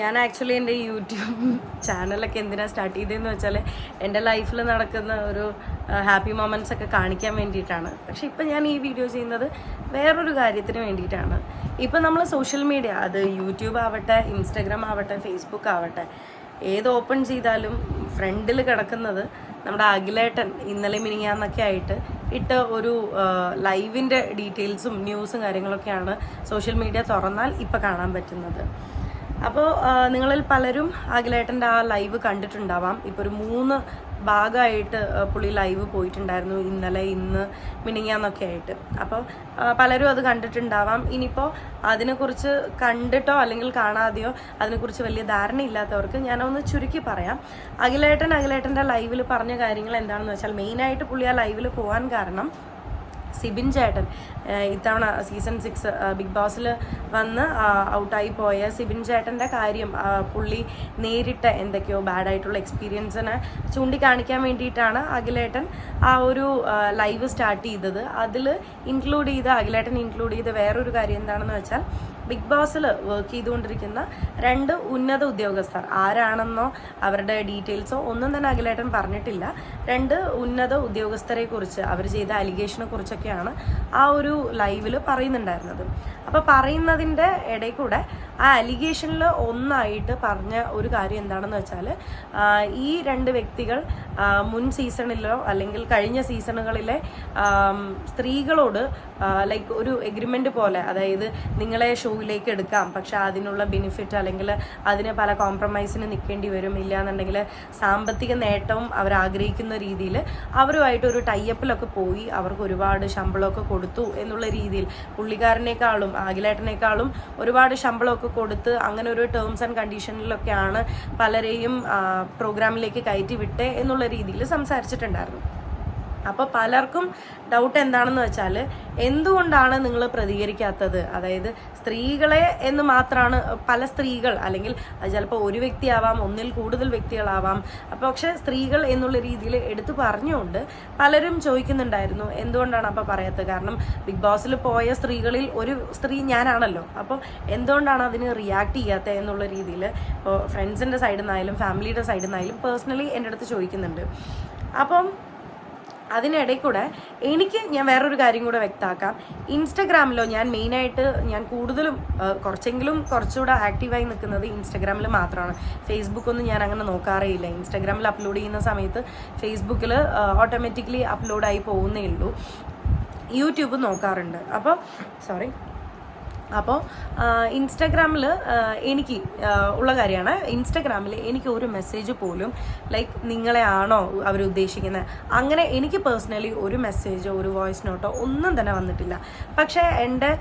ഞാൻ ആക്ച്വലി എന്റെ യൂട്യൂബ് ചാനലൊക്കെ എന്തിനാണ് സ്റ്റാർട്ട് ചെയ്തതെന്ന് വെച്ചാൽ എന്റെ ലൈഫിൽ നടക്കുന്ന ഒരു ഹാപ്പി മൊമെന്റ്സ് ഒക്കെ കാണിക്കാൻ വേണ്ടിയിട്ടാണ്. പക്ഷേ ഇപ്പം ഞാൻ ഈ വീഡിയോ ചെയ്യുന്നത് വേറൊരു കാര്യത്തിന് വേണ്ടിയിട്ടാണ്. ഇപ്പം നമ്മൾ സോഷ്യൽ മീഡിയ അത് യൂട്യൂബ് ആവട്ടെ ഇൻസ്റ്റഗ്രാം ആവട്ടെ ഫേസ്ബുക്ക് ആവട്ടെ ഏത് ഓപ്പൺ ചെയ്താലും ഫ്രണ്ടിൽ കിടക്കുന്നത് നമ്മുടെ അഖിലേട്ടൻ ഇന്നലെ മിനിങ്ങാന്നൊക്കെ ആയിട്ട് ഇട്ട ഒരു ലൈവിന്റെ ഡീറ്റെയിൽസും ന്യൂസും കാര്യങ്ങളൊക്കെയാണ് സോഷ്യൽ മീഡിയ തുറന്നാൽ ഇപ്പം കാണാൻ പറ്റുന്നത്. അപ്പോൾ നിങ്ങളിൽ പലരും അഖിലേട്ടന്റെ ആ ലൈവ് കണ്ടിട്ടുണ്ടാവാം. ഇപ്പോൾ ഒരു മൂന്ന് ഭാഗമായിട്ട് പുള്ളി ലൈവ് പോയിട്ടുണ്ടായിരുന്നു ഇന്നലെ ഇന്ന് മിനിങ്ങാന്നൊക്കെ ആയിട്ട്. അപ്പോൾ പലരും അത് കണ്ടിട്ടുണ്ടാവാം. ഇനിയിപ്പോൾ അതിനെക്കുറിച്ച് കണ്ടിട്ടോ അല്ലെങ്കിൽ കാണാതെയോ അതിനെക്കുറിച്ച് വലിയ ധാരണയില്ലാത്തവർക്ക് ഞാനൊന്ന് ചുരുക്കി പറയാം. അഖിലേട്ടൻ അഖിലേട്ടന്റെ ലൈവിൽ പറഞ്ഞ കാര്യങ്ങൾ എന്താണെന്ന് വെച്ചാൽ മെയിനായിട്ട് പുള്ളി ആ ലൈവിൽ പോകാൻ കാരണം സിബിൻ ചേട്ടൻ ഇത്തവണ സീസൺ സിക്സ് ബിഗ് ബോസിൽ വന്ന് ഔട്ടായി പോയ സിബിൻ ചേട്ടന്റെ കാര്യം പുള്ളി നേരിട്ട എന്തൊക്കെയോ ബാഡായിട്ടുള്ള എക്സ്പീരിയൻസിനെ ചൂണ്ടിക്കാണിക്കാൻ വേണ്ടിയിട്ടാണ് അഖിലേട്ടൻ ആ ഒരു ലൈവ് സ്റ്റാർട്ട് ചെയ്തത്. അതിൽ ഇൻക്ലൂഡ് ചെയ്ത അഖിലേട്ടൻ ഇൻക്ലൂഡ് ചെയ്ത വേറൊരു കാര്യം എന്താണെന്ന് വെച്ചാൽ ബിഗ് ബോസിൽ വർക്ക് ചെയ്തുകൊണ്ടിരിക്കുന്ന രണ്ട് ഉന്നത ഉദ്യോഗസ്ഥർ. ആരാണെന്നോ അവരുടെ ഡീറ്റെയിൽസോ ഒന്നും തന്നെ അഖിലേട്ടൻ പറഞ്ഞിട്ടില്ല. രണ്ട് ഉന്നത ഉദ്യോഗസ്ഥരെ കുറിച്ച് അവർ ചെയ്ത അലിഗേഷനെ കുറിച്ചൊക്കെയാണ് ആ ഒരു ലൈവിൽ പറയുന്നുണ്ടായിരുന്നത്. അപ്പോൾ പറയുന്നതിന്റെ ഇടയിൽ കൂടെ ആ അലിഗേഷനിൽ ഒന്നായിട്ട് പറഞ്ഞ ഒരു കാര്യം എന്താണെന്ന് വെച്ചാൽ ഈ രണ്ട് വ്യക്തികൾ മുൻ സീസണിലോ അല്ലെങ്കിൽ കഴിഞ്ഞ സീസണുകളിലെ സ്ത്രീകളോട് ലൈക്ക് ഒരു എഗ്രിമെന്റ് പോലെ അതായത് നിങ്ങളെ ഷോയിലേക്ക് എടുക്കാം പക്ഷെ അതിനുള്ള ബെനിഫിറ്റ് അല്ലെങ്കിൽ അതിന് പല കോംപ്രമൈസിന് നിൽക്കേണ്ടി വരും ഇല്ല എന്നുണ്ടെങ്കിൽ സാമ്പത്തിക നേട്ടവും അവർ ആഗ്രഹിക്കുന്ന രീതിയിൽ അവരുമായിട്ട് ഒരു ടൈപ്പിലൊക്കെ പോയി അവർക്ക് ഒരുപാട് ശമ്പളമൊക്കെ കൊടുത്തു എന്നുള്ള രീതിയിൽ പുള്ളിക്കാരനേക്കാളും അഖിലേട്ടനേക്കാളും ഒരുപാട് ശമ്പളമൊക്കെ കൊടുത്ത് അങ്ങനെ ഒരു ടേംസ് ആൻഡ് കണ്ടീഷനിലൊക്കെയാണ് പലരെയും പ്രോഗ്രാമിലേക്ക് കയറ്റി വിട്ടേ എന്നുള്ള രീതിയിൽ സംസാരിച്ചിട്ടുണ്ടായിരുന്നു. അപ്പോൾ പലർക്കും ഡൗട്ട് എന്താണെന്ന് വെച്ചാൽ എന്തുകൊണ്ടാണ് നിങ്ങൾ പ്രതികരിക്കാത്തത്? അതായത് സ്ത്രീകളെ എന്ന് മാത്രമാണ് പല സ്ത്രീകൾ അല്ലെങ്കിൽ ചിലപ്പോൾ ഒരു വ്യക്തിയാവാം ഒന്നിൽ കൂടുതൽ വ്യക്തികളാവാം. അപ്പോൾ പക്ഷേ സ്ത്രീകൾ എന്നുള്ള രീതിയിൽ എടുത്തു പറഞ്ഞുകൊണ്ട് പലരും ചോദിക്കുന്നുണ്ടായിരുന്നു എന്തുകൊണ്ടാണ് അപ്പോൾ പറയാത്തത്? കാരണം ബിഗ് ബോസിൽ പോയ സ്ത്രീകളിൽ ഒരു സ്ത്രീ ഞാനാണല്ലോ. അപ്പോൾ എന്തുകൊണ്ടാണ് അതിന് റിയാക്ട് ചെയ്യാത്തത് എന്നുള്ള രീതിയിൽ ഇപ്പോൾ ഫ്രണ്ട്സിന്റെ സൈഡിൽ നിന്നായാലും ഫാമിലിയുടെ സൈഡിൽ നിന്നായാലും പേഴ്സണലി എന്റെ അടുത്ത് ചോദിക്കുന്നുണ്ട്. അപ്പം അതിനിടയിൽ കൂടെ എനിക്ക് ഞാൻ വേറൊരു കാര്യം കൂടെ വ്യക്തമാക്കാം. ഇൻസ്റ്റഗ്രാമിലോ ഞാൻ മെയിനായിട്ട് ഞാൻ കൂടുതലും കുറച്ചെങ്കിലും കുറച്ചുകൂടെ ആക്റ്റീവായി നിൽക്കുന്നത് ഇൻസ്റ്റഗ്രാമിൽ മാത്രമാണ്. ഫേസ്ബുക്കൊന്നും ഞാൻ അങ്ങനെ നോക്കാറേ ഇല്ല ഇൻസ്റ്റഗ്രാമിൽ അപ്ലോഡ് ചെയ്യുന്ന സമയത്ത് ഫേസ്ബുക്കിൽ ഓട്ടോമാറ്റിക്കലി അപ്ലോഡായി പോകുന്നേ ഉള്ളൂ. യൂട്യൂബ് നോക്കാറുണ്ട്. അപ്പോൾ സോറി അപ്പോൾ ഇൻസ്റ്റാഗ്രാമിൽ എനിക്ക് ഉള്ള കാര്യമാണ്. ഇൻസ്റ്റാഗ്രാമിൽ എനിക്ക് ഒരു മെസ്സേജ് പോലും ലൈക്ക് നിങ്ങളെ ആണോ അവർ ഉദ്ദേശിക്കുന്നത് അങ്ങനെ എനിക്ക് പേഴ്സണലി ഒരു മെസ്സേജോ ഒരു വോയിസ് നോട്ടോ ഒന്നും തന്നെ വന്നിട്ടില്ല. പക്ഷേ എന്റെ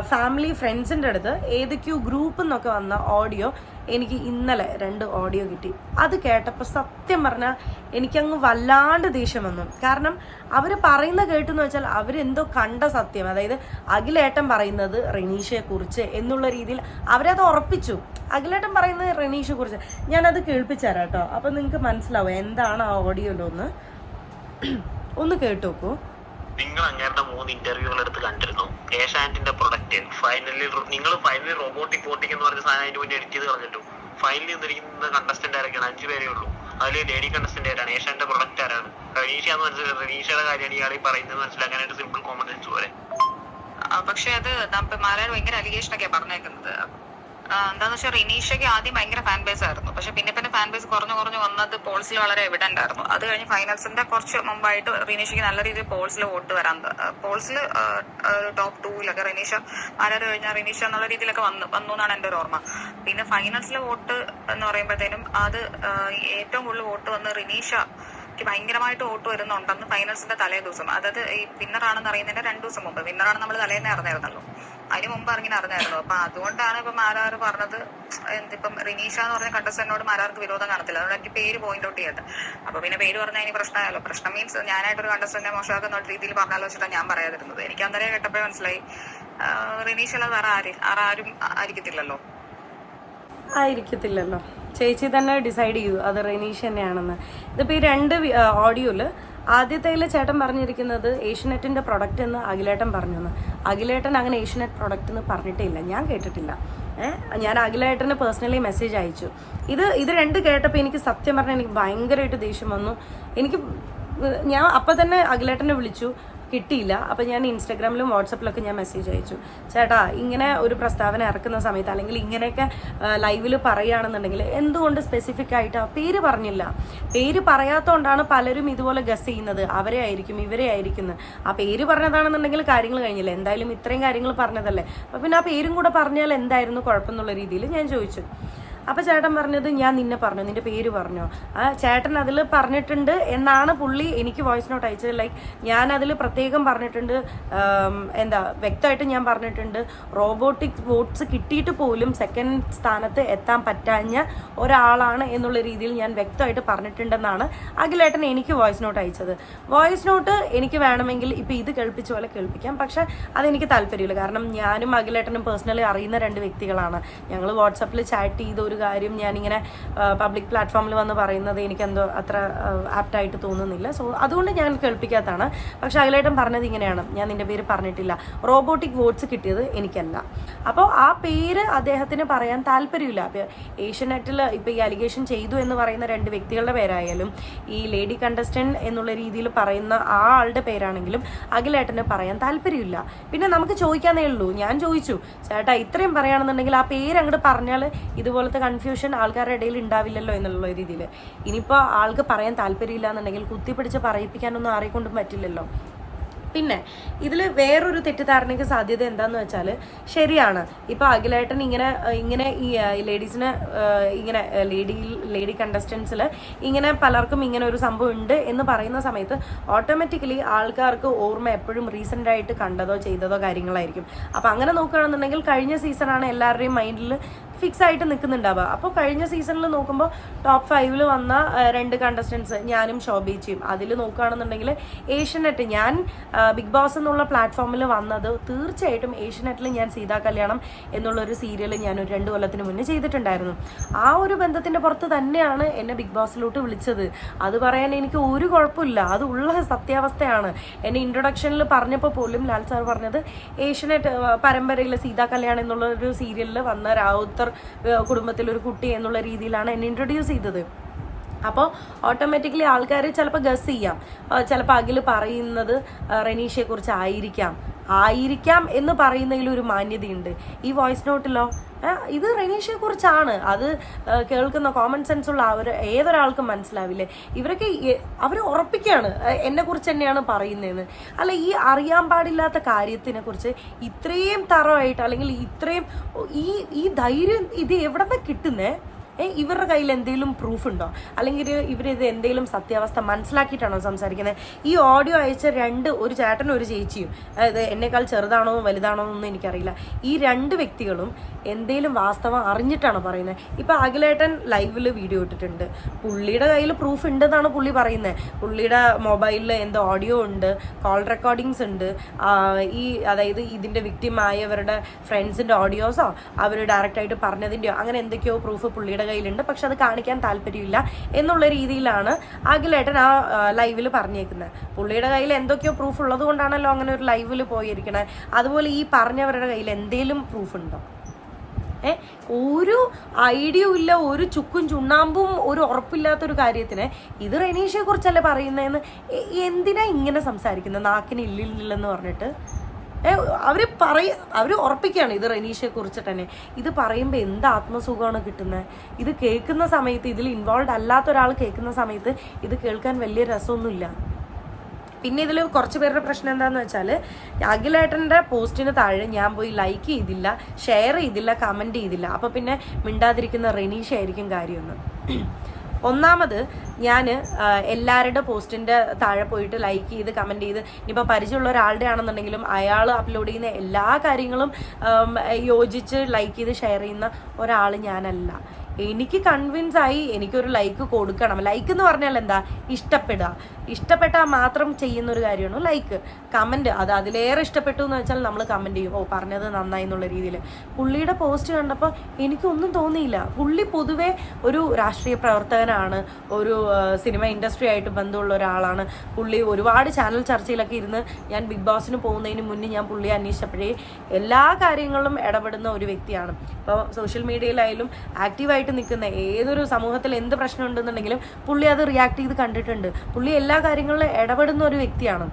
ഫാമിലി ഫ്രണ്ട്സിന്റെ അടുത്ത് ഏതൊക്കെയോ ഗ്രൂപ്പിൽ നിന്നൊക്കെ വന്ന ഓഡിയോ എനിക്ക് ഇന്നലെ രണ്ട് ഓഡിയോ കിട്ടി. അത് കേട്ടപ്പോൾ സത്യം പറഞ്ഞാൽ എനിക്കങ്ങ് വല്ലാണ്ട് ദേഷ്യം വന്നു. കാരണം അവർ പറയുന്ന കേട്ടെന്ന് വെച്ചാൽ അവരെന്തോ കണ്ട സത്യം. അതായത് അഖിലേട്ടൻ പറയുന്നത് റെനീഷയെ കുറിച്ച് എന്നുള്ള രീതിയിൽ അവരത് ഉറപ്പിച്ചു. അഖിലേട്ടൻ പറയുന്നത് റെനീഷയെ കുറിച്ച്. ഞാനത് കേൾപ്പിച്ചു തരാം കേട്ടോ. അപ്പം നിങ്ങൾക്ക് മനസ്സിലാവും എന്താണ് ആ ഓഡിയോയിലൊന്ന് ഒന്ന്. കേട്ടു നോക്കൂ നിങ്ങൾ അങ്ങേരുടെ മൂന്ന് ഇന്റർവ്യൂകൾ എടുത്ത് കണ്ടിരുന്നു. ഏഷ്യാനെറ്റിന്റെ പ്രൊഡക്റ്റ് ഫൈനലി നിങ്ങൾ ഫൈനലി റോബോട്ടിക് വോട്ടിംഗ് എന്ന് പറഞ്ഞ സാധനം അതിന് മുന്നേ എഡിറ്റ് ചെയ്ത് കളഞ്ഞിട്ടു. ഫൈനലി നിന്നിരിക്കുന്ന കണ്ടസ്റ്റന്റ് ആരൊക്കെയാണ്? അഞ്ചു പേരേ ഉള്ളൂ. അതിൽ ലേഡി കണ്ടസ്റ്റന്റ് ആരാണ്? ഏഷ്യാന്റെ പ്രൊഡക്റ്റ് ആരാണ്? റനീഷ എന്ന് മനസ്സിലായി റനീഷയുടെ കാര്യമാണ് ഇയാൾ ഈ പറയുന്നത്. മനസ്സിലാക്കാനായിട്ട് സിമ്പിൾ കോമൺ സെൻസ് പോലെ. പക്ഷെ അത് മാലാട് ഭയങ്കര അലിഗേഷൻ ഒക്കെയാണ് പറഞ്ഞേക്കുന്നത്. എന്താന്ന് വെച്ചാൽ റിനീഷയ്ക്ക് ആദ്യം ഭയങ്കര ഫാൻ ബേസ് ആയിരുന്നു. പക്ഷെ പിന്നെ പിന്നെ ഫാൻ ബേസ് കുറഞ്ഞു കുറഞ്ഞു വന്നത് പോൾസിൽ വളരെ എവിഡന്റ് ആയിരുന്നു. അത് കഴിഞ്ഞ് ഫൈനൽസിന്റെ കുറച്ച് മുമ്പായിട്ട് റിനീഷയ്ക്ക് നല്ല രീതിയിൽ പോൾസിൽ വോട്ട് വരാൻ പോൾസിൽ ടോപ്പ് ടൂവിലൊക്കെ റിനീഷ ആരാധ കഴിഞ്ഞാൽ റിനീഷ എന്നുള്ള രീതിയിലൊക്കെ വന്നു വന്നു എന്നാണ് എന്റെ ഒരു ഓർമ്മ. പിന്നെ ഫൈനൽസിലെ വോട്ട് എന്ന് പറയുമ്പോഴത്തേനും അത് ഏറ്റവും കൂടുതൽ വോട്ട് വന്ന് റിനീഷ ഭയങ്കരമായിട്ട് വോട്ട് വരുന്നുണ്ടെന്ന് ഫൈനൽസിന്റെ തലേ ദിവസം. അതായത് ഈ വിന്നറാണെന്ന് അറിയുന്നതിന്റെ രണ്ടു ദിവസം മുമ്പ്. വിന്നറാണ് നമ്മൾ തലേന്ന് അറിഞ്ഞായിരുന്നല്ലോ. അതിന് മുമ്പ് ഇറങ്ങി അറിഞ്ഞായിരുന്നു അപ്പൊ അതുകൊണ്ടാണ് ഇപ്പൊ മാരാർ പറഞ്ഞത് എന്തിപ്പം റിനീഷ എന്ന് പറഞ്ഞ കണ്ടസ്റ്റന്റിനോട് മാരാർക്ക് വിരോധം കാണത്തില്ല. അതുകൊണ്ട് എനിക്ക് പേര് പോയിന്റ് ഔട്ട് ചെയ്യട്ടെ അപ്പൊ പിന്നെ പേര് പറഞ്ഞാൽ ഇനി പ്രശ്നമായല്ലോ. പ്രശ്നം മീൻസ് ഞാനായിട്ട് ഒരു കണ്ടസ്റ്റന്റിനെ മോശമാക്കുന്ന രീതിയിൽ പറഞ്ഞാലോ വെച്ചിട്ടാണ് ഞാൻ പറയാതിരുന്നത്. എനിക്ക് അന്നേരം കേട്ടപ്പോഴേ മനസ്സിലായി. റിനീഷ അല്ലാതെ വേറെ ആര് ആരും ആയിരിക്കത്തില്ലല്ലോ. ആയിരിക്കത്തില്ലല്ലോ. ചേച്ചി തന്നെ ഡിസൈഡ് ചെയ്തു അത് റെനീഷ് തന്നെയാണെന്ന്. ഇതിപ്പോൾ ഈ രണ്ട് ഓഡിയോയിൽ ആദ്യത്തേൽ ചേട്ടൻ പറഞ്ഞിരിക്കുന്നത് ഏഷ്യനെറ്റിന്റെ പ്രൊഡക്റ്റ് എന്ന് അഖിലേട്ടൻ പറഞ്ഞു അഖിലേട്ടൻ അങ്ങനെ ഏഷ്യനെറ്റ് പ്രൊഡക്റ്റ് എന്ന് പറഞ്ഞിട്ടില്ല. ഞാൻ കേട്ടിട്ടില്ല. ഞാൻ അഖിലേട്ടന് പേഴ്സണലി മെസ്സേജ് അയച്ചു. ഇത് ഇത് രണ്ട് കേട്ടപ്പോൾ എനിക്ക് സത്യം പറഞ്ഞാൽ എനിക്ക് ഭയങ്കരമായിട്ട് ദേഷ്യം വന്നു. എനിക്ക് ഞാൻ അപ്പം തന്നെ അഖിലേട്ടനെ വിളിച്ചു. കിട്ടിയില്ല. അപ്പം ഞാൻ ഇൻസ്റ്റാഗ്രാമിലും വാട്സപ്പിലൊക്കെ ഞാൻ മെസ്സേജ് അയച്ചു. ചേട്ടാ ഇങ്ങനെ ഒരു പ്രസ്താവന ഇറക്കുന്ന സമയത്ത് അല്ലെങ്കിൽ ഇങ്ങനെയൊക്കെ ലൈവിൽ പറയുകയാണെന്നുണ്ടെങ്കിൽ എന്തുകൊണ്ട് സ്പെസിഫിക് ആയിട്ട് പേര് പറഞ്ഞില്ല? പേര് പറയാത്തതുകൊണ്ടാണ് പലരും ഇതുപോലെ ഗസ് ചെയ്യുന്നത്. അവരെ ആയിരിക്കും ഇവരെ ആയിരിക്കുന്നത് ആ പേര് പറഞ്ഞതാണെന്നുണ്ടെങ്കിൽ കാര്യങ്ങൾ കഴിഞ്ഞില്ല? എന്തായാലും ഇത്രയും കാര്യങ്ങൾ പറഞ്ഞതല്ലേ? അപ്പം പിന്നെ ആ പേരും കൂടെ പറഞ്ഞാൽ എന്തായിരുന്നു കുഴപ്പമെന്നുള്ള രീതിയിൽ ഞാൻ ചോദിച്ചു. അപ്പൊ ചേട്ടൻ പറഞ്ഞത് ഞാൻ നിന്നെ പറഞ്ഞു നിന്റെ പേര് പറഞ്ഞു. ആ ചേട്ടൻ അതിൽ പറഞ്ഞിട്ടുണ്ട് എന്നാണ് പുള്ളി എനിക്ക് വോയിസ് നോട്ട് അയച്ചത്. ലൈക്ക് ഞാൻ അതിൽ പ്രത്യേകം പറഞ്ഞിട്ടുണ്ട് എന്താ വ്യക്തമായിട്ട് ഞാൻ പറഞ്ഞിട്ടുണ്ട് റോബോട്ടിക് വോട്ട്സ് കിട്ടിയിട്ട് പോലും സെക്കൻഡ് സ്ഥാനത്ത് എത്താൻ പറ്റാഞ്ഞ ഒരാളാണ് എന്നുള്ള രീതിയിൽ ഞാൻ വ്യക്തമായിട്ട് പറഞ്ഞിട്ടുണ്ടെന്നാണ് അഖിലേട്ടൻ എനിക്ക് വോയിസ് നോട്ട് അയച്ചത്. വോയിസ് നോട്ട് എനിക്ക് വേണമെങ്കിൽ ഇപ്പം ഇത് കേൾപ്പിച്ച പോലെ കേൾപ്പിക്കാം. പക്ഷെ അതെനിക്ക് താല്പര്യമില്ല. കാരണം ഞാനും അഖിലേട്ടനും പേഴ്സണലി അറിയുന്ന രണ്ട് വ്യക്തികളാണ്. ഞങ്ങൾ വാട്സപ്പിൽ ചാറ്റ് ചെയ്ത ഒരു കാര്യം ഞാനിങ്ങനെ പബ്ലിക് പ്ലാറ്റ്ഫോമിൽ വന്ന് പറയുന്നത് എനിക്കെന്തോ അത്ര ആപ്റ്റായിട്ട് തോന്നുന്നില്ല. സോ അതുകൊണ്ട് ഞാൻ കേൾപ്പിക്കാത്തതാണ്. പക്ഷെ അഖിലേട്ടൻ പറഞ്ഞത് ഇങ്ങനെയാണ്. ഞാൻ നിന്റെ പേര് പറഞ്ഞിട്ടില്ല. റോബോട്ടിക് വോട്ട്സ് കിട്ടിയത് എനിക്കല്ല. അപ്പോൾ ആ പേര് അദ്ദേഹത്തിന് പറയാൻ താല്പര്യമില്ല. ഏഷ്യനെറ്റിൽ ഇപ്പോൾ ഈ അലിഗേഷൻ ചെയ്തു എന്ന് പറയുന്ന രണ്ട് വ്യക്തികളുടെ പേരായാലും ഈ ലേഡി കണ്ടസ്റ്റന്റ് എന്നുള്ള രീതിയിൽ പറയുന്ന ആ ആളുടെ പേരാണെങ്കിലും അഖിലേട്ടന് പറയാൻ താല്പര്യമില്ല. പിന്നെ നമുക്ക് ചോദിക്കാനേ ഉള്ളൂ. ഞാൻ ചോദിച്ചു ചേട്ടാ ഇത്രയും പറയുകയാണെന്നുണ്ടെങ്കിൽ ആ പേര് അങ്ങോട്ട് പറഞ്ഞാൽ ഇതുപോലത്തെ കൺഫ്യൂഷൻ ആൾക്കാരുടെ ഇടയിൽ ഉണ്ടാവില്ലല്ലോ എന്നുള്ള രീതിയിൽ. ഇനിയിപ്പോൾ ആൾക്ക് പറയാൻ താല്പര്യമില്ല എന്നുണ്ടെങ്കിൽ കുത്തിപ്പിടിച്ച് പറയിപ്പിക്കാനൊന്നും ആരെക്കൊണ്ടും പറ്റില്ലല്ലോ. പിന്നെ ഇതിൽ വേറൊരു തെറ്റിദ്ധാരണയ്ക്ക് സാധ്യത എന്താന്ന് വെച്ചാൽ ശരിയാണ്. ഇപ്പൊ അഖിലേട്ടൻ ഇങ്ങനെ ഇങ്ങനെ ഈ ലേഡീസിന് ഇങ്ങനെ ലേഡി ലേഡി കണ്ടസ്റ്റൻസിൽ ഇങ്ങനെ പലർക്കും ഇങ്ങനെ ഒരു സംഭവം ഉണ്ട് എന്ന് പറയുന്ന സമയത്ത് ഓട്ടോമാറ്റിക്കലി ആൾക്കാർക്ക് ഓർമ്മ എപ്പോഴും റീസെന്റ് ആയിട്ട് കണ്ടതോ ചെയ്തതോ കാര്യങ്ങളായിരിക്കും. അപ്പോൾ അങ്ങനെ നോക്കുകയാണെന്നുണ്ടെങ്കിൽ കഴിഞ്ഞ സീസണാണ് എല്ലാവരുടെയും മൈൻഡിൽ ഫിക്സ് ആയിട്ട് നിൽക്കുന്നുണ്ടാവുക. അപ്പോൾ കഴിഞ്ഞ സീസണിൽ നോക്കുമ്പോൾ ടോപ്പ് ഫൈവിൽ വന്ന രണ്ട് കണ്ടസ്റ്റൻസ് ഞാനും ശോഭിച്ചയും. അതിൽ നോക്കുകയാണെന്നുണ്ടെങ്കിൽ ഏഷ്യനെറ്റ് ഞാൻ ബിഗ് ബോസ് എന്നുള്ള പ്ലാറ്റ്ഫോമിൽ വന്നത് തീർച്ചയായിട്ടും ഏഷ്യനെറ്റിൽ ഞാൻ സീതാ കല്യാണം എന്നുള്ള ഒരു സീരിയൽ ഞാൻ ഒരു രണ്ട് കൊല്ലത്തിന് മുന്നേ ചെയ്തിട്ടുണ്ടായിരുന്നു. ആ ഒരു ബന്ധത്തിന്റെ പുറത്ത് തന്നെയാണ് എന്നെ ബിഗ് ബോസിലോട്ട് വിളിച്ചത്. അത് പറയാൻ എനിക്ക് ഒരു കുഴപ്പമില്ല. അത് ഉള്ള സത്യാവസ്ഥയാണ്. എന്നെ ഇൻട്രൊഡക്ഷനിൽ പറഞ്ഞപ്പോൾ പോലും ലാൽ സാർ പറഞ്ഞത് ഏഷ്യനെറ്റ് പരമ്പരയിലെ സീതാ കല്യാണം എന്നുള്ള ഒരു സീരിയലിൽ വന്ന റാവുത്തർ കുടുംബത്തിലൊരു കുട്ടി എന്നുള്ള രീതിയിലാണ് എന്നെ ഇൻട്രൊഡ്യൂസ് ചെയ്തത്. അപ്പോൾ ഓട്ടോമാറ്റിക്കലി ആൾക്കാർ ചിലപ്പോൾ ഗസ് ചെയ്യാം. ചിലപ്പോൾ അഖിൽ പറയുന്നത് കുറിച്ച് ആയിരിക്കാം. ആയിരിക്കാം എന്ന് പറയുന്നതിൽ ഒരു മാന്യതയുണ്ട്. ഈ വോയിസ് നോട്ടിലോ ഇത് റെനീഷയെ കുറിച്ചാണ്. അത് കേൾക്കുന്ന കോമൺ സെൻസ് ഉള്ള അവർ ഏതൊരാൾക്കും മനസ്സിലാവില്ലേ? ഇവരൊക്കെ അവർ ഉറപ്പിക്കുകയാണ്. എന്നെ കുറിച്ച് തന്നെയാണ് പറയുന്നതെന്ന്. അല്ല ഈ അറിയാൻ പാടില്ലാത്ത കാര്യത്തിനെ കുറിച്ച് ഇത്രയും തറവായിട്ട് അല്ലെങ്കിൽ ഇത്രയും ഈ ഈ ധൈര്യം ഇത് എവിടെ നിന്ന് കിട്ടുന്നേ? ഇവരുടെ കയ്യിൽ എന്തെങ്കിലും പ്രൂഫ് ഉണ്ടോ? അല്ലെങ്കിൽ ഇവരിത് എന്തെങ്കിലും സത്യാവസ്ഥ മനസ്സിലാക്കിയിട്ടാണോ സംസാരിക്കുന്നത്? ഈ ഓഡിയോ അയച്ച രണ്ട് ഒരു ചേട്ടനും ഒരു ചേച്ചിയും അതായത് എന്നേക്കാൾ ചെറുതാണോ വലുതാണോ എന്നൊന്നും എനിക്കറിയില്ല. ഈ രണ്ട് വ്യക്തികളും എന്തെങ്കിലും വാസ്തവം അറിഞ്ഞിട്ടാണോ പറയുന്നത്? ഇപ്പം അഖിലേട്ടൻ ലൈവിൽ വീഡിയോ ഇട്ടിട്ടുണ്ട്. പുള്ളിയുടെ കയ്യിൽ പ്രൂഫ് ഉണ്ടെന്നാണ് പുള്ളി പറയുന്നത്. പുള്ളിയുടെ മൊബൈലിൽ എന്തോ ഓഡിയോ ഉണ്ട് കോൾ റെക്കോർഡിങ്സ് ഉണ്ട്. ഈ അതായത് ഇതിന്റെ വിക്ടിമായവരുടെ ഫ്രണ്ട്സിന്റെ ഓഡിയോസോ അവർ ഡയറക്റ്റായിട്ട് പറഞ്ഞതിന്റെയോ അങ്ങനെ എന്തൊക്കെയോ പ്രൂഫ് പുള്ളിയുടെ കയ്യിലുണ്ട്. പക്ഷെ അത് കാണിക്കാൻ താല്പര്യമില്ല എന്നുള്ള രീതിയിലാണ് അഖിലേട്ടൻ ആ ലൈവിൽ പറഞ്ഞേക്കുന്നത് പുള്ളിയുടെ കയ്യിൽ എന്തൊക്കെയോ പ്രൂഫ് ഉള്ളത് കൊണ്ടാണല്ലോ അങ്ങനെ ഒരു ലൈവിൽ പോയിരിക്കണേ. അതുപോലെ ഈ പറഞ്ഞവരുടെ കയ്യിൽ എന്തേലും പ്രൂഫ് ഉണ്ടോ? ഏ? ഒരു ഐഡിയയും ഇല്ല ഒരു ചുക്കും ചുണ്ണാമ്പും ഒരു ഉറപ്പില്ലാത്തൊരു കാര്യത്തിന് ഇത് റെനീഷയെ കുറിച്ചല്ലേ പറയുന്നതെന്ന് എന്തിനാ ഇങ്ങനെ സംസാരിക്കുന്നത് നാക്കിന് ഇല്ലില്ലെന്ന് പറഞ്ഞിട്ട്? അവർ പറയ അവർ ഉറപ്പിക്കുകയാണ് ഇത് റെനീഷയെ കുറിച്ചിട്ട് തന്നെ. ഇത് പറയുമ്പോൾ എന്ത് ആത്മസുഖമാണ് കിട്ടുന്നത് ഇത് കേൾക്കുന്ന സമയത്ത് ഇതിൽ ഇൻവോൾവ് അല്ലാത്ത ഒരാൾ കേൾക്കുന്ന സമയത്ത് ഇത് കേൾക്കാൻ വലിയ രസമൊന്നുമില്ല. പിന്നെ ഇതിൽ കുറച്ച് പേരുടെ പ്രശ്നം എന്താന്ന് വെച്ചാൽ അഖിലേട്ടന്റെ പോസ്റ്റിന് താഴെ ഞാൻ പോയി ലൈക്ക് ചെയ്തില്ല ഷെയർ ചെയ്തില്ല കമന്റ് ചെയ്തില്ല. അപ്പോൾ പിന്നെ മിണ്ടാതിരിക്കുന്ന റെനീഷ ആയിരിക്കും കാര്യമൊന്ന്. ഒന്നാമത് ഞാൻ എല്ലാവരുടെ പോസ്റ്റിന്റെ താഴെ പോയിട്ട് ലൈക്ക് ചെയ്ത് കമന്റ് ചെയ്ത് ഇനിയിപ്പോൾ പരിചയമുള്ള ഒരാളുടെ ആണെന്നുണ്ടെങ്കിലും അയാൾ അപ്ലോഡ് ചെയ്യുന്ന എല്ലാ കാര്യങ്ങളും യോജിച്ച് ലൈക്ക് ചെയ്ത് ഷെയർ ചെയ്യുന്ന ഒരാൾ ഞാനല്ല. എനിക്ക് കൺവിൻസ് ആയി എനിക്കൊരു ലൈക്ക് കൊടുക്കണം. ലൈക്ക് എന്ന് പറഞ്ഞാൽ എന്താ? ഇഷ്ടപ്പെടുക. ഇഷ്ടപ്പെട്ടാൽ മാത്രം ചെയ്യുന്ന ഒരു കാര്യമാണ്. ലൈക്ക് കമന്റ് അത് അതിലേറെ ഇഷ്ടപ്പെട്ടു എന്ന് വെച്ചാൽ നമ്മൾ കമന്റ് ചെയ്യും. ഓ പറഞ്ഞത് നന്നായി എന്നുള്ള രീതിയിൽ പുള്ളിയുടെ പോസ്റ്റ് കണ്ടപ്പോൾ എനിക്കൊന്നും തോന്നിയില്ല. പുള്ളി പൊതുവേ ഒരു രാഷ്ട്രീയ പ്രവർത്തകനാണ്. ഒരു സിനിമ ഇൻഡസ്ട്രി ആയിട്ട് ബന്ധമുള്ള ഒരാളാണ്. പുള്ളി ഒരുപാട് ചാനൽ ചർച്ചയിലൊക്കെ ഇരുന്ന് ഞാൻ ബിഗ് ബോസിന് പോകുന്നതിന് മുന്നേ ഞാൻ പുള്ളിയെ അന്വേഷിച്ചപ്പോഴേ എല്ലാ കാര്യങ്ങളിലും ഇടപെടുന്ന ഒരു വ്യക്തിയാണ്. ഇപ്പോൾ സോഷ്യൽ മീഡിയയിലായാലും ആക്റ്റീവായിട്ട് നിൽക്കുന്ന ഏതൊരു സമൂഹത്തിൽ എന്ത് പ്രശ്നം ഉണ്ടെന്നുണ്ടെങ്കിലും പുള്ളി അത് റിയാക്ട് ചെയ്ത് കണ്ടിട്ടുണ്ട്. പുള്ളി എല്ലാ കാര്യങ്ങളിലും ഇടപെടുന്ന ഒരു വ്യക്തിയാണ്.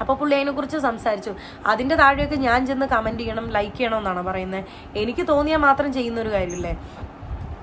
അപ്പോൾ പുള്ളി അതിനെക്കുറിച്ച് സംസാരിച്ചു. അതിന്റെ താഴെയൊക്കെ ഞാൻ ചെന്ന് കമന്റ് ചെയ്യണം ലൈക്ക് ചെയ്യണം എന്നാണ് പറയുന്നത് എനിക്ക് തോന്നിയാൽ മാത്രം ചെയ്യുന്ന ഒരു കാര്യമില്ലേ?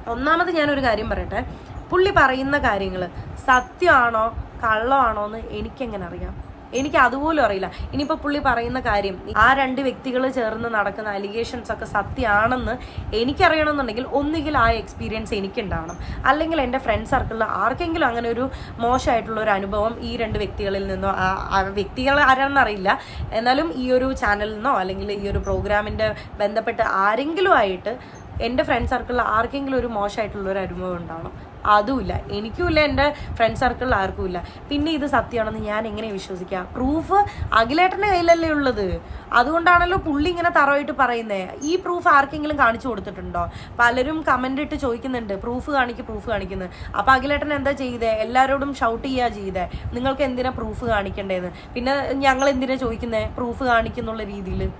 ഒന്നാമത് ഞാനൊരു കാര്യം പറയട്ടെ. പുള്ളി പറയുന്ന കാര്യങ്ങൾ സത്യമാണോ കള്ളമാണോ എന്ന് എനിക്കെങ്ങനെ അറിയാം? എനിക്ക് അതുപോലും അറിയില്ല. ഇനിയിപ്പോൾ പുള്ളി പറയുന്ന കാര്യം ആ രണ്ട് വ്യക്തികൾ ചേർന്ന് നടക്കുന്ന അലിഗേഷൻസ് ഒക്കെ സത്യമാണെന്ന് എനിക്കറിയണമെന്നുണ്ടെങ്കിൽ ഒന്നുകിൽ ആ എക്സ്പീരിയൻസ് എനിക്കുണ്ടാവണം. അല്ലെങ്കിൽ എന്റെ ഫ്രണ്ട് സർക്കിളിൽ ആർക്കെങ്കിലും അങ്ങനെ ഒരു മോശമായിട്ടുള്ള ഒരു അനുഭവം ഈ രണ്ട് വ്യക്തികളിൽ നിന്നോ ആ- വ്യക്തികൾ ആരാണെന്ന് അറിയില്ല. എന്നാലും ഈ ഒരു ചാനലിൽ നിന്നോ അല്ലെങ്കിൽ ഈ ഒരു പ്രോഗ്രാമിന്റെ ബന്ധപ്പെട്ട് ആരെങ്കിലും ആയിട്ട് എന്റെ ഫ്രണ്ട് സർക്കിളിൽ ആർക്കെങ്കിലും ഒരു മോശമായിട്ടുള്ള ഒരു അനുഭവം ഉണ്ടാവണം. അതുമില്ല. എനിക്കുമില്ല എന്റെ ഫ്രണ്ട് സർക്കിളിൽ ആർക്കുമില്ല. പിന്നെ ഇത് സത്യമാണെന്ന് ഞാൻ എങ്ങനെ വിശ്വസിക്കാം? പ്രൂഫ് അഖിലേട്ടന്റെ കയ്യിലല്ലേ ഉള്ളത്. അതുകൊണ്ടാണല്ലോ പുള്ളി ഇങ്ങനെ തറവായിട്ട് പറയുന്നത് ഈ പ്രൂഫ് ആർക്കെങ്കിലും കാണിച്ചു കൊടുത്തിട്ടുണ്ടോ? പലരും കമന്റ് ഇട്ട് ചോദിക്കുന്നുണ്ട് പ്രൂഫ് കാണിക്കുക പ്രൂഫ് കാണിക്കുന്നത് അപ്പോൾ അഖിലേട്ടൻ എന്താ ചെയ്തേ? എല്ലാവരോടും ഷൗട്ട് ചെയ്യുക ചെയ്തേ. നിങ്ങൾക്ക് എന്തിനാ പ്രൂഫ് കാണിക്കേണ്ടതെന്ന് പിന്നെ ഞങ്ങൾ എന്തിനാ ചോദിക്കുന്നത് പ്രൂഫ് കാണിക്കുന്നുള്ള രീതിയിൽ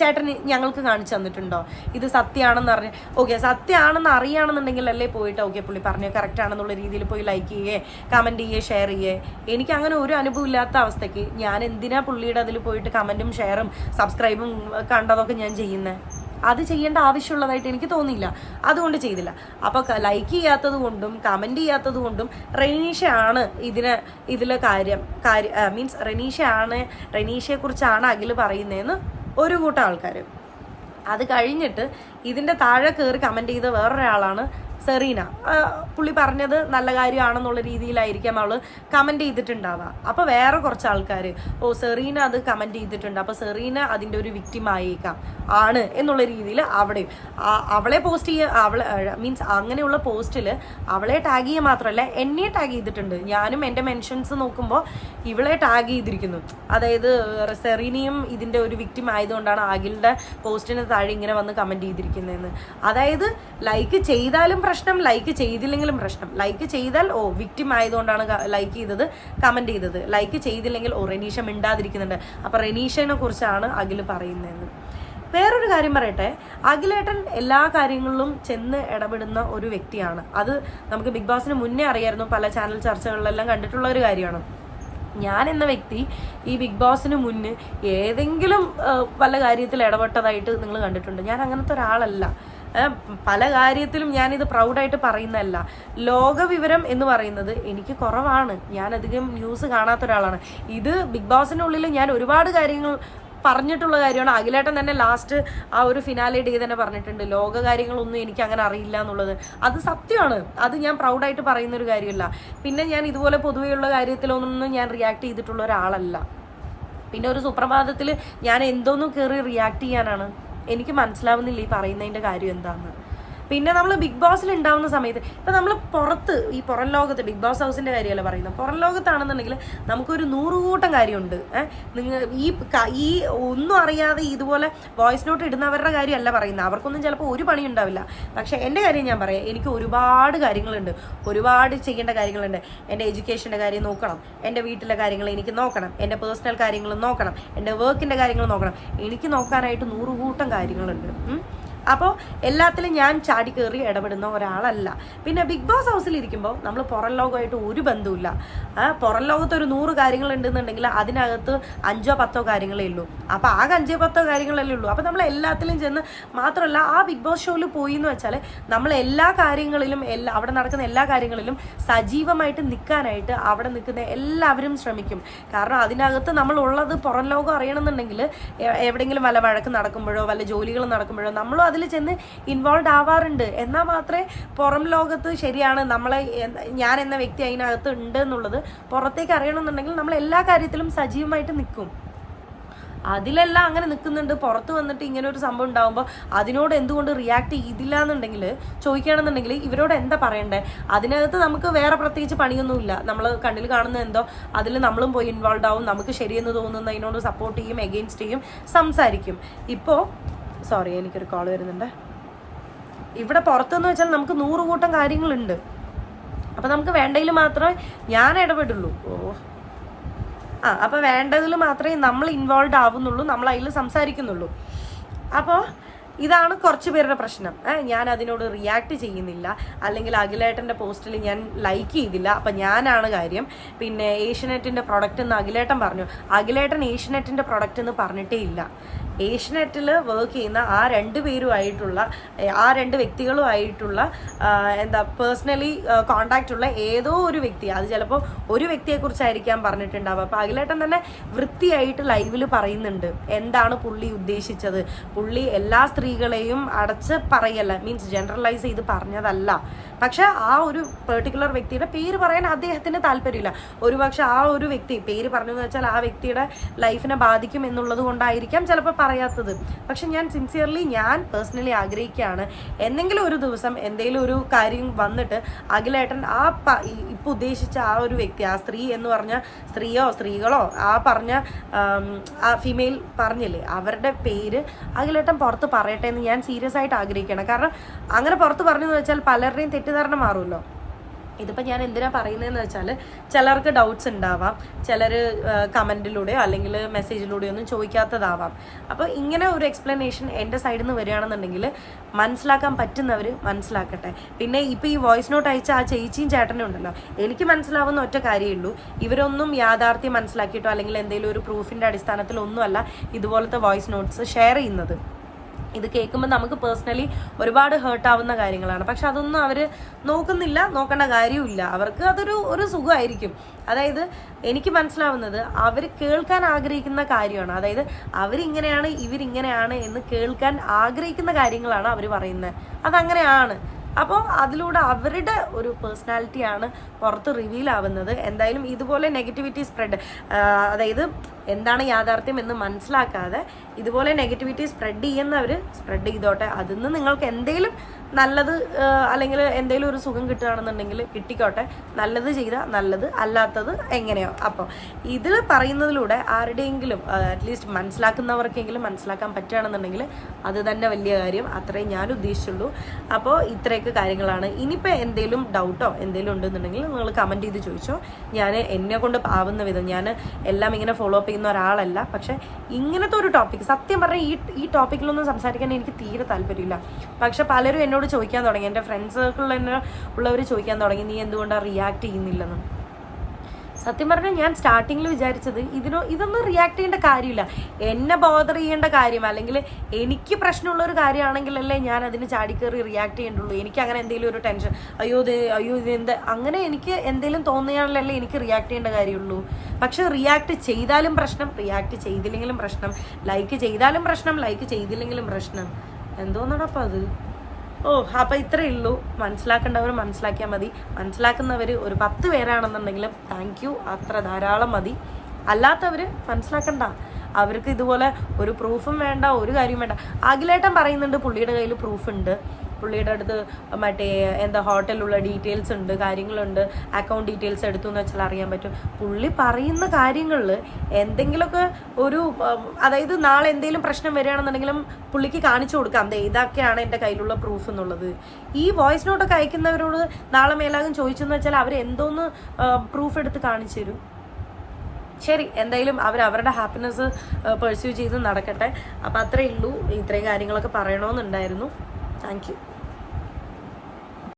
ചേട്ടൻ ഞങ്ങൾക്ക് കാണിച്ചു തന്നിട്ടുണ്ടോ? ഇത് സത്യമാണെന്ന് അറിഞ്ഞ്. ഓക്കെ സത്യമാണെന്ന് അറിയുകയാണെന്നുണ്ടെങ്കിൽ അല്ലേ പോയിട്ട് ഓക്കെ പുള്ളി പറഞ്ഞു കറക്റ്റ് ആണെന്നുള്ള രീതിയിൽ പോയി ലൈക്ക് ചെയ്യേ കമന്റ് ചെയ്യേ ഷെയർ ചെയ്യേ എനിക്ക് അങ്ങനെ ഒരു അനുഭവം ഇല്ലാത്ത അവസ്ഥയ്ക്ക് ഞാൻ എന്തിനാ പുള്ളിയുടെ അതിൽ പോയിട്ട് കമന്റും ഷെയറും സബ്സ്ക്രൈബും കണ്ടതൊക്കെ ഞാൻ ചെയ്യുന്നത് അത് ചെയ്യേണ്ട ആവശ്യമുള്ളതായിട്ട് എനിക്ക് തോന്നിയില്ല. അതുകൊണ്ട് ചെയ്തില്ല. അപ്പോൾ ലൈക്ക് ചെയ്യാത്തത് കൊണ്ടും കമന്റ് ചെയ്യാത്തത് കൊണ്ടും റെനീഷയാണ് ഇതിന് ഇതിലെ കാര്യം കാര്യം മീൻസ് റെനീഷയാണ് റനീഷയെക്കുറിച്ചാണ് അഖിൽ പറയുന്നതെന്ന് ഒരു കൂട്ടം ആൾക്കാർ അത് കഴിഞ്ഞിട്ട് ഇതിന്റെ താഴെ കയറി കമന്റ് ചെയ്ത വേറൊരാളാണ് സെറീന. പുള്ളി പറഞ്ഞത് നല്ല കാര്യമാണെന്നുള്ള രീതിയിലായിരിക്കാം അവൾ കമന്റ് ചെയ്തിട്ടുണ്ടാവുക. അപ്പോൾ വേറെ കുറച്ച് ആൾക്കാർ ഓ സെറീന അത് കമന്റ് ചെയ്തിട്ടുണ്ട്. അപ്പോൾ സെറീന അതിന്റെ ഒരു വിക്റ്റിം ആയേക്കാം. ആണ് എന്നുള്ള രീതിയിൽ അവിടെയും അവളെ പോസ്റ്റ് ചെയ്യുക അവളെ മീൻസ് അങ്ങനെയുള്ള പോസ്റ്റിൽ അവളെ ടാഗ് ചെയ്യുക മാത്രമല്ല എന്നെ ടാഗ് ചെയ്തിട്ടുണ്ട്. ഞാനും എന്റെ മെൻഷൻസ് നോക്കുമ്പോൾ ഇവളെ ടാഗ് ചെയ്തിരിക്കുന്നു. അതായത് സെറീനയും ഇതിന്റെ ഒരു വിക്റ്റിം ആയതുകൊണ്ടാണ് അഖിലിന്റെ പോസ്റ്റിന് താഴെ ഇങ്ങനെ വന്ന് കമന്റ് ചെയ്തിരിക്കുന്നതെന്ന്. അതായത് ലൈക്ക് ചെയ്താലും പ്രശ്നം ലൈക്ക് ചെയ്തില്ലെങ്കിലും പ്രശ്നം. ലൈക്ക് ചെയ്താൽ ഓ വിക്റ്റിം ആയതുകൊണ്ടാണ് ലൈക്ക് ചെയ്തത് കമന്റ് ചെയ്തത്. ലൈക്ക് ചെയ്തില്ലെങ്കിൽ ഓ റെനീഷ മിണ്ടാതിരിക്കുന്നുണ്ട്. അപ്പോൾ റെനീഷനെ കുറിച്ചാണ് അഖിൽ പറയുന്നതെന്ന്. വേറൊരു കാര്യം പറയട്ടെ. അഖിലേട്ടൻ എല്ലാ കാര്യങ്ങളിലും ചെന്ന് ഇടപെടുന്ന ഒരു വ്യക്തിയാണ്. അത് നമുക്ക് ബിഗ് ബോസിന് മുന്നേ അറിയായിരുന്നു. പല ചാനൽ ചർച്ചകളിലെല്ലാം കണ്ടിട്ടുള്ള ഒരു കാര്യമാണ്. ഞാൻ എന്ന വ്യക്തി ഈ ബിഗ് ബോസിന് മുന്നേ ഏതെങ്കിലും പല കാര്യത്തിൽ ഇടപെട്ടതായിട്ട് നിങ്ങൾ കണ്ടിട്ടുണ്ട്. ഞാൻ അങ്ങനത്തെ ഒരാളല്ല. പല കാര്യത്തിലും ഞാനിത് പ്രൗഡായിട്ട് പറയുന്നതല്ല. ലോകവിവരം എന്ന് പറയുന്നത് എനിക്ക് കുറവാണ്. ഞാൻ അധികം ന്യൂസ് കാണാത്ത ഒരാളാണ്. ഇത് ബിഗ് ബോസിനുള്ളിൽ ഞാൻ ഒരുപാട് കാര്യങ്ങൾ പറഞ്ഞിട്ടുള്ള കാര്യമാണ്. അഖിലേട്ടൻ തന്നെ ലാസ്റ്റ് ആ ഒരു ഫിനാലെ ഡേ തന്നെ പറഞ്ഞിട്ടുണ്ട്. ലോക കാര്യങ്ങളൊന്നും എനിക്ക് അങ്ങനെ അറിയില്ല എന്നുള്ളത്. അത് സത്യമാണ്. അത് ഞാൻ പ്രൗഡായിട്ട് പറയുന്ന ഒരു കാര്യമല്ല. പിന്നെ ഞാൻ ഇതുപോലെ പൊതുവെയുള്ള കാര്യത്തിലൊന്നും ഞാൻ റിയാക്ട് ചെയ്തിട്ടുള്ള ഒരാളല്ല. പിന്നെ ഒരു സുപ്രഭാതത്തിൽ ഞാൻ എന്തോന്നും കയറി റിയാക്ട് ചെയ്യാനാണ്. എനിക്ക് മനസ്സിലാവുന്നില്ല ഈ പറയുന്നതിന്റെ കാര്യം എന്താണെന്ന് പിന്നെ നമ്മൾ ബിഗ് ബോസിൽ ഉണ്ടാവുന്ന സമയത്ത് ഇപ്പം നമ്മൾ പുറത്ത് ഈ പുറം ലോകത്ത് ബിഗ് ബോസ് ഹൗസിന്റെ കാര്യമല്ല പറയുന്നത് പുറം ലോകത്താണെന്നുണ്ടെങ്കിൽ നമുക്കൊരു നൂറുകൂട്ടം കാര്യമുണ്ട്. നിങ്ങൾ ഈ ഈ ഒന്നും അറിയാതെ ഇതുപോലെ വോയിസ് നോട്ട് ഇടുന്നവരുടെ കാര്യമല്ല പറയുന്നത് അവർക്കൊന്നും ചിലപ്പോൾ ഒരു പണി ഉണ്ടാവില്ല പക്ഷേ എന്റെ കാര്യം ഞാൻ പറയാം. എനിക്ക് ഒരുപാട് കാര്യങ്ങളുണ്ട്. ഒരുപാട് ചെയ്യേണ്ട കാര്യങ്ങളുണ്ട്. എന്റെ എഡ്യൂക്കേഷന്റെ കാര്യം നോക്കണം. എന്റെ വീട്ടിലെ കാര്യങ്ങൾ എനിക്ക് നോക്കണം. എന്റെ പേഴ്സണൽ കാര്യങ്ങൾ നോക്കണം. എന്റെ വർക്കിന്റെ കാര്യങ്ങൾ നോക്കണം. എനിക്ക് നോക്കാനായിട്ട് നൂറുകൂട്ടം കാര്യങ്ങളുണ്ട്. അപ്പോൾ എല്ലാത്തിലും ഞാൻ ചാടി കയറി ഇടപെടുന്ന ഒരാളല്ല. പിന്നെ ബിഗ് ബോസ് ഹൗസിൽ ഇരിക്കുമ്പോൾ നമ്മൾ പുറം ലോകമായിട്ട് ഒരു ബന്ധമില്ല പുറം ലോകത്ത് ഒരു നൂറ് കാര്യങ്ങൾ ഉണ്ടെന്നുണ്ടെങ്കിൽ അതിനകത്ത് അഞ്ചോ പത്തോ കാര്യങ്ങളേ ഉള്ളൂ. അപ്പോൾ ആകെ അഞ്ചോ പത്തോ കാര്യങ്ങളല്ലേ ഉള്ളൂ. അപ്പോൾ നമ്മൾ എല്ലാത്തിലും ചെന്ന് മാത്രമല്ല ആ ബിഗ് ബോസ് ഷോയിൽ പോയി എന്ന് വെച്ചാൽ നമ്മൾ എല്ലാ കാര്യങ്ങളിലും എല്ലാ അവിടെ നടക്കുന്ന എല്ലാ കാര്യങ്ങളിലും സജീവമായിട്ട് നിൽക്കാനായിട്ട് അവിടെ നിൽക്കുന്ന എല്ലാവരും ശ്രമിക്കും. കാരണം അതിനകത്ത് നമ്മൾ ഉള്ളത് പുറം ലോകം അറിയണമെന്നുണ്ടെങ്കിൽ എവിടെയെങ്കിലും വല്ല വഴക്ക് നടക്കുമ്പോഴോ വല്ല ജോലികൾ നടക്കുമ്പോഴോ നമ്മളും അതിൽ ചെന്ന് ഇൻവോൾവ് ആവാറുണ്ട്. എന്നാൽ മാത്രമേ പുറം ലോകത്ത് ശരിയാണ് നമ്മളെ ഞാൻ എന്ന വ്യക്തി അതിനകത്ത് ഉണ്ട് എന്നുള്ളത് പുറത്തേക്ക് അറിയണമെന്നുണ്ടെങ്കിൽ നമ്മൾ എല്ലാ കാര്യത്തിലും സജീവമായിട്ട് നിൽക്കും. അതിലെല്ലാം അങ്ങനെ നിൽക്കുന്നുണ്ട്. പുറത്ത് വന്നിട്ട് ഇങ്ങനെ ഒരു സംഭവം ഉണ്ടാകുമ്പോൾ അതിനോട് എന്തുകൊണ്ട് റിയാക്ട് ചെയ്തില്ല എന്നുണ്ടെങ്കിൽ ചോദിക്കുകയാണെന്നുണ്ടെങ്കിൽ ഇവരോട് എന്താ പറയണ്ടേ? അതിനകത്ത് നമുക്ക് വേറെ പ്രത്യേകിച്ച് പണിയൊന്നുമില്ല. നമ്മൾ കണ്ണിൽ കാണുന്ന എന്തോ അതിൽ നമ്മളും പോയി ഇൻവോൾവ് ആവും. നമുക്ക് ശരിയെന്ന് തോന്നുന്നതിനോട് സപ്പോർട്ട് ചെയ്യും എഗെയിൻസ്റ്റ് ചെയ്യും സംസാരിക്കും. ഇപ്പോൾ സോറി എനിക്കൊരു കോൾ വരുന്നുണ്ട്. ഇവിടെ പുറത്തെന്ന് വെച്ചാൽ നമുക്ക് നൂറ് കൂട്ടം കാര്യങ്ങളുണ്ട്. അപ്പം നമുക്ക് വേണ്ടതിൽ മാത്രമേ ഞാൻ ഇടപെടുള്ളൂ. ഓ. ആ അപ്പോൾ വേണ്ടതിൽ മാത്രമേ നമ്മൾ ഇൻവോൾവ് ആവുന്നുള്ളൂ നമ്മൾ അതിൽ സംസാരിക്കുന്നുള്ളൂ. അപ്പോൾ ഇതാണ് കുറച്ച് പേരുടെ പ്രശ്നം. ഞാൻ അതിനോട് റിയാക്ട് ചെയ്യുന്നില്ല. അല്ലെങ്കിൽ അഖിലേട്ടന്റെ പോസ്റ്റിൽ ഞാൻ ലൈക്ക് ചെയ്തില്ല. അപ്പം ഞാനാണ് കാര്യം. പിന്നെ ഏഷ്യനെറ്റിന്റെ പ്രൊഡക്റ്റ് എന്ന് അഖിലേട്ടൻ പറഞ്ഞു. അഖിലേട്ടൻ ഏഷ്യനെറ്റിന്റെ പ്രൊഡക്റ്റ് എന്ന് പറഞ്ഞിട്ടേ ഇല്ല. ഏഷ്യനെറ്റിൽ വർക്ക് ചെയ്യുന്ന ആ രണ്ട് പേരുമായിട്ടുള്ള ആ രണ്ട് വ്യക്തികളുമായിട്ടുള്ള എന്താ പേഴ്സണലി കോണ്ടാക്റ്റ് ഉള്ള ഏതോ ഒരു വ്യക്തി അത് ചിലപ്പോൾ ഒരു വ്യക്തിയെക്കുറിച്ചായിരിക്കാം പറഞ്ഞിട്ടുണ്ടാവുക. അപ്പോൾ അഖിലേട്ടൻ തന്നെ വൃത്തിയായിട്ട് ലൈവിൽ പറയുന്നുണ്ട്. എന്താണ് പുള്ളി ഉദ്ദേശിച്ചത്? പുള്ളി എല്ലാ സ്ത്രീകളെയും അടച്ച് പറയല്ല മീൻസ് ജനറലൈസ് ചെയ്ത് പറഞ്ഞതല്ല. പക്ഷെ ആ ഒരു പെർട്ടിക്കുലർ വ്യക്തിയുടെ പേര് പറയാൻ അദ്ദേഹത്തിന് താല്പര്യമില്ല. ഒരുപക്ഷെ ആ ഒരു വ്യക്തി പേര് പറഞ്ഞു എന്ന് വെച്ചാൽ ആ വ്യക്തിയുടെ ലൈഫിനെ ബാധിക്കും എന്നുള്ളത് കൊണ്ടായിരിക്കാം ചിലപ്പോൾ പറയാത്തത്. പക്ഷെ ഞാൻ സിൻസിയർലി ഞാൻ പേഴ്സണലി ആഗ്രഹിക്കുകയാണ്. എന്തെങ്കിലും ഒരു ദിവസം എന്തെങ്കിലും ഒരു കാര്യം വന്നിട്ട് അഖിലേട്ടൻ ആ ഇപ്പം ഉദ്ദേശിച്ച ആ ഒരു വ്യക്തി ആ സ്ത്രീ എന്ന് പറഞ്ഞ സ്ത്രീയോ സ്ത്രീകളോ ആ പറഞ്ഞ ആ ഫീമെയിൽ പറഞ്ഞില്ലേ അവരുടെ പേര് അഖിലേട്ടൻ പുറത്ത് പറയട്ടെ എന്ന് ഞാൻ സീരിയസ് ആയിട്ട് ആഗ്രഹിക്കണം കാരണം അങ്ങനെ പുറത്ത് പറഞ്ഞു എന്ന് വെച്ചാൽ പലരുടെയും തെറ്റിദ്ധാരണ മാറുമല്ലോ? ഇതിപ്പോൾ ഞാൻ എന്തിനാ പറയുന്നതെന്ന് വെച്ചാൽ ചിലർക്ക് ഡൗട്ട്സ് ഉണ്ടാവാം. ചിലർ കമന്റിലൂടെയോ അല്ലെങ്കിൽ മെസ്സേജിലൂടെയോ ഒന്നും ചോദിക്കാത്തതാവാം. അപ്പോൾ ഇങ്ങനെ ഒരു എക്സ്പ്ലനേഷൻ എന്റെ സൈഡിൽ നിന്ന് വരികയാണെന്നുണ്ടെങ്കിൽ മനസ്സിലാക്കാൻ പറ്റുന്നവർ മനസ്സിലാക്കട്ടെ. പിന്നെ ഇപ്പോൾ ഈ വോയിസ് നോട്ട് അയച്ച ആ ചേച്ചിയും ചേട്ടനും ഉണ്ടല്ലോ. എനിക്ക് മനസ്സിലാവുന്ന ഒറ്റ കാര്യമേ ഉള്ളൂ ഇവരൊന്നും യാഥാർത്ഥ്യം മനസ്സിലാക്കിയിട്ടോ അല്ലെങ്കിൽ എന്തെങ്കിലും ഒരു പ്രൂഫിന്റെ അടിസ്ഥാനത്തിലൊന്നുമല്ല ഇതുപോലത്തെ വോയിസ് നോട്ട്സ് ഷെയർ ചെയ്യുന്നത്. ഇത് കേൾക്കുമ്പോൾ നമുക്ക് പേഴ്സണലി ഒരുപാട് ഹേർട്ട് ആവുന്ന കാര്യങ്ങളാണ്. പക്ഷെ അതൊന്നും അവർ നോക്കുന്നില്ല നോക്കേണ്ട കാര്യമില്ല അവർക്ക് അതൊരു ഒരു സുഖമായിരിക്കും. അതായത് എനിക്ക് മനസ്സിലാവുന്നത് അവർ കേൾക്കാൻ ആഗ്രഹിക്കുന്ന കാര്യമാണ്. അതായത് അവരിങ്ങനെയാണ് ഇവരിങ്ങനെയാണ് എന്ന് കേൾക്കാൻ ആഗ്രഹിക്കുന്ന കാര്യങ്ങളാണ് അവർ പറയുന്നത് അതങ്ങനെയാണ്. അപ്പോൾ അതിലൂടെ അവരുടെ ഒരു പേഴ്സണാലിറ്റിയാണ് പുറത്ത് റിവീൽ ആവുന്നത്. എന്തായാലും ഇതുപോലെ നെഗറ്റിവിറ്റി സ്പ്രെഡ് അതായത് എന്താണ് യാഥാർത്ഥ്യം എന്ന് മനസ്സിലാക്കാതെ ഇതുപോലെ നെഗറ്റിവിറ്റി സ്പ്രെഡ് ചെയ്യുന്നവർ സ്പ്രെഡ് ചെയ്തോട്ടെ. അതിൽ നിന്ന് നിങ്ങൾക്ക് എന്തെങ്കിലും നല്ലത് അല്ലെങ്കിൽ എന്തെങ്കിലും ഒരു സുഖം കിട്ടുകയാണെന്നുണ്ടെങ്കിൽ കിട്ടിക്കോട്ടെ. നല്ലത് ചെയ്താൽ നല്ലത് അല്ലാത്തത് എങ്ങനെയോ. അപ്പോൾ ഇതിൽ പറയുന്നതിലൂടെ ആരുടെയെങ്കിലും അറ്റ്ലീസ്റ്റ് മനസ്സിലാക്കുന്നവർക്കെങ്കിലും മനസ്സിലാക്കാൻ പറ്റുകയാണെന്നുണ്ടെങ്കിൽ അത് തന്നെ വലിയ കാര്യം. അത്രയും ഞാൻ ഉദ്ദേശിച്ചുള്ളൂ. അപ്പോൾ ഇത്രയൊക്കെ കാര്യങ്ങളാണ്. ഇനിയിപ്പോൾ എന്തെങ്കിലും ഡൗട്ടോ എന്തെങ്കിലും ഉണ്ടെന്നുണ്ടെങ്കിൽ നിങ്ങൾ കമന്റ് ചെയ്ത് ചോദിച്ചോ. ഞാൻ എന്നെ കൊണ്ട് ആവുന്ന വിധം ഞാൻ എല്ലാം ഇങ്ങനെ ഫോളോ അപ്പ് ചെയ്യുന്ന ഒരാളല്ല. പക്ഷേ ഇങ്ങനത്തെ ഒരു ടോപ്പിക് സത്യം പറഞ്ഞാൽ ഈ ഈ ടോപ്പിക്കിലൊന്നും സംസാരിക്കാൻ എനിക്ക് തീരെ താല്പര്യമില്ല. പക്ഷെ പലരും എന്നോട് ചോദിക്കാൻ തുടങ്ങി. എന്റെ ഫ്രണ്ട്സ് സർക്കിളിൽ തന്നെ ഉള്ളവർ ചോദിക്കാൻ തുടങ്ങി നീ എന്തുകൊണ്ടാണ് റിയാക്ട് ചെയ്യുന്നില്ലെന്ന്? സത്യം പറഞ്ഞാൽ ഞാൻ സ്റ്റാർട്ടിങ്ങിൽ വിചാരിച്ചത് ഇതിനോ ഇതൊന്നും റിയാക്ട് ചെയ്യേണ്ട കാര്യമില്ല. എന്നെ ബോദർ ചെയ്യേണ്ട കാര്യം അല്ലെങ്കിൽ എനിക്ക് പ്രശ്നമുള്ള ഒരു കാര്യമാണെങ്കിലല്ലേ ഞാൻ അതിന് ചാടിക്കയറി റിയാക്ട് ചെയ്യേണ്ടുള്ളൂ. എനിക്ക് അങ്ങനെ എന്തെങ്കിലും ഒരു ടെൻഷൻ അയ്യോ ഇത് അയ്യോ ഇത് എന്ത്? അങ്ങനെ എനിക്ക് എന്തെങ്കിലും തോന്നുകയാണല്ലേ എനിക്ക് റിയാക്ട് ചെയ്യേണ്ട കാര്യമുള്ളൂ. പക്ഷെ റിയാക്ട് ചെയ്താലും പ്രശ്നം റിയാക്ട് ചെയ്തില്ലെങ്കിലും പ്രശ്നം ലൈക്ക് ചെയ്താലും പ്രശ്നം ലൈക്ക് ചെയ്തില്ലെങ്കിലും പ്രശ്നം. എന്തോന്നടപ്പം അത്? ഓ അപ്പൊ ഇത്രേ ഉള്ളൂ. മനസ്സിലാക്കേണ്ടവർ മനസ്സിലാക്കിയാൽ മതി. മനസ്സിലാക്കുന്നവർ ഒരു പത്ത് പേരാണെന്നുണ്ടെങ്കിലും താങ്ക് യു അത്ര ധാരാളം മതി. അല്ലാത്തവർ മനസ്സിലാക്കണ്ട. അവർക്ക് ഇതുപോലെ ഒരു പ്രൂഫും വേണ്ട ഒരു കാര്യവും വേണ്ട. അഖിലേട്ടൻ പറയുന്നുണ്ട് പുള്ളിയുടെ കയ്യിൽ പ്രൂഫ് ഉണ്ട്. പുള്ളിയുടെ അടുത്ത് മറ്റേ എന്താ ഹോട്ടലുള്ള ഡീറ്റെയിൽസ് ഉണ്ട് കാര്യങ്ങളുണ്ട് അക്കൗണ്ട് ഡീറ്റെയിൽസ് എടുത്തു എന്ന് വെച്ചാൽ അറിയാൻ പറ്റും. പുള്ളി പറയുന്ന കാര്യങ്ങളിൽ എന്തെങ്കിലുമൊക്കെ ഒരു അതായത് നാളെ എന്തെങ്കിലും പ്രശ്നം വരികയാണെന്നുണ്ടെങ്കിലും പുള്ളിക്ക് കാണിച്ചു കൊടുക്കാം. അതെ ഇതൊക്കെയാണ് എന്റെ കയ്യിലുള്ള പ്രൂഫ് എന്നുള്ളത്. ഈ വോയിസ് നോട്ടൊക്കെ അയക്കുന്നവരോട് നാളെ മേലാകും ചോദിച്ചെന്ന് വെച്ചാൽ അവർ എന്തോന്ന് പ്രൂഫ് എടുത്ത് കാണിച്ചു തരും. ശരി എന്തായാലും അവർ അവരുടെ ഹാപ്പിനെസ് പെർസ്യൂ ചെയ്ത് നടക്കട്ടെ. അപ്പം അത്രയേ ഉള്ളൂ. ഇത്രയും കാര്യങ്ങളൊക്കെ പറയണമെന്നുണ്ടായിരുന്നു. താങ്ക്